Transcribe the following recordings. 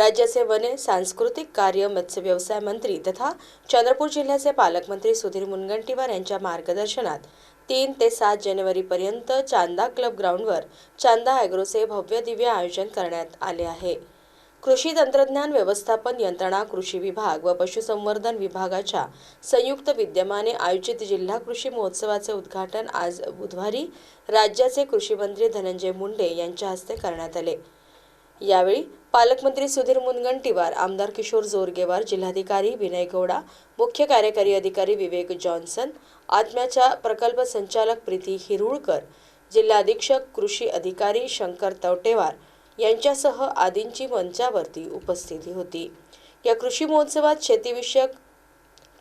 राज्याचे वने सांस्कृतिक कार्य मत्स्य व्यवसाय मंत्री तथा चंद्रपूर जिल्ह्याचे पालकमंत्री सुधीर मुनगंटीवार यांच्या मार्गदर्शनात तीन ते सात जानेवारीपर्यंत चांदा क्लब ग्राउंडवर चांदा ॲग्रोचे भव्य दिव्य आयोजन करण्यात आले आहे. कृषी तंत्रज्ञान व्यवस्थापन यंत्रणा कृषी विभाग व पशुसंवर्धन विभागाच्या संयुक्त विद्यमाने आयोजित जिल्हा कृषी महोत्सवाचे उद्घाटन आज बुधवारी राज्याचे कृषी मंत्री धनंजय मुंडे यांच्या हस्ते करण्यात आले. यावेळी पालकमंत्री सुधीर मुनगंटीवार आमदार किशोर जोरगेवार जिल्हाधिकारी विनय गौडा मुख्य कार्यकारी अधिकारी विवेक जॉन्सन आत्म्याच्या प्रकल्प संचालक प्रीती हिरुळकर जिल्हा अधीक्षक कृषी अधिकारी शंकर तवटेवार यांच्यासह आदींची मंचावरती उपस्थिती होती. या कृषी महोत्सवात शेतीविषयक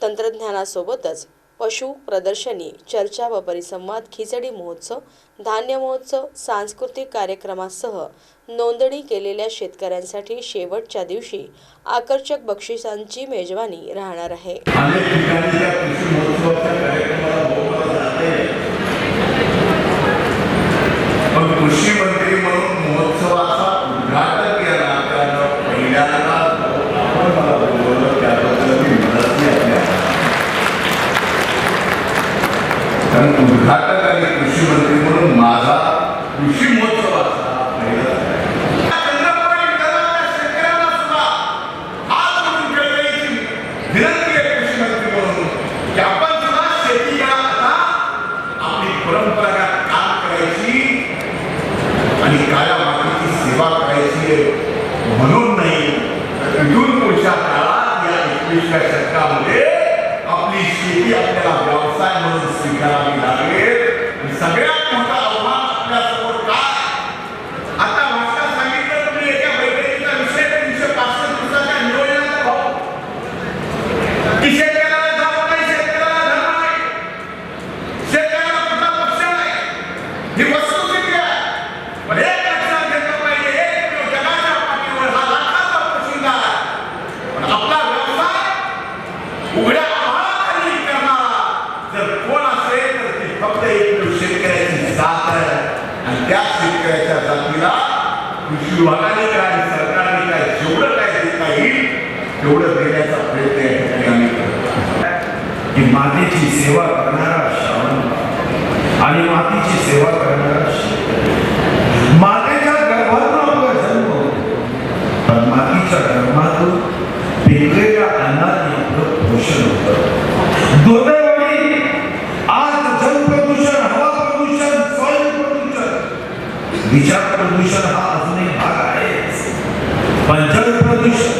तंत्रज्ञानासोबतच पशु प्रदर्शनी चर्चा व परिसंवाद खिचडी महोत्सव धान्य महोत्सव सांस्कृतिक कार्यक्रमासह नोंदणी केलेल्या शेतकऱ्यांसाठी शेवटच्या दिवशी आकर्षक बक्षिसांची मेजवानी राहणार आहे. उद्घाटक आणि कृषी मंत्री म्हणून माझा या एकवीसव्या शतकामध्ये आपली शेती आपल्याला व्यवसाय म्हणून स्वीकारावी त्या जातीला कृषी विभागाने काय सरकारने काय जेवढं काय देता येईल तेवढं देण्याचा प्रयत्न या ठिकाणी की मातीची सेवा करणारा श्रावण आणि मातीची सेवा करणारा मातेच्या गर्भातून आपला जन्म पण मातीच्या गर्भातून वेगवेगळ्या अन्नाने आपलं पोषण होतं. दोन विचार प्रदूषण हा अजून एक भाग आहे. पण जल प्रदूषण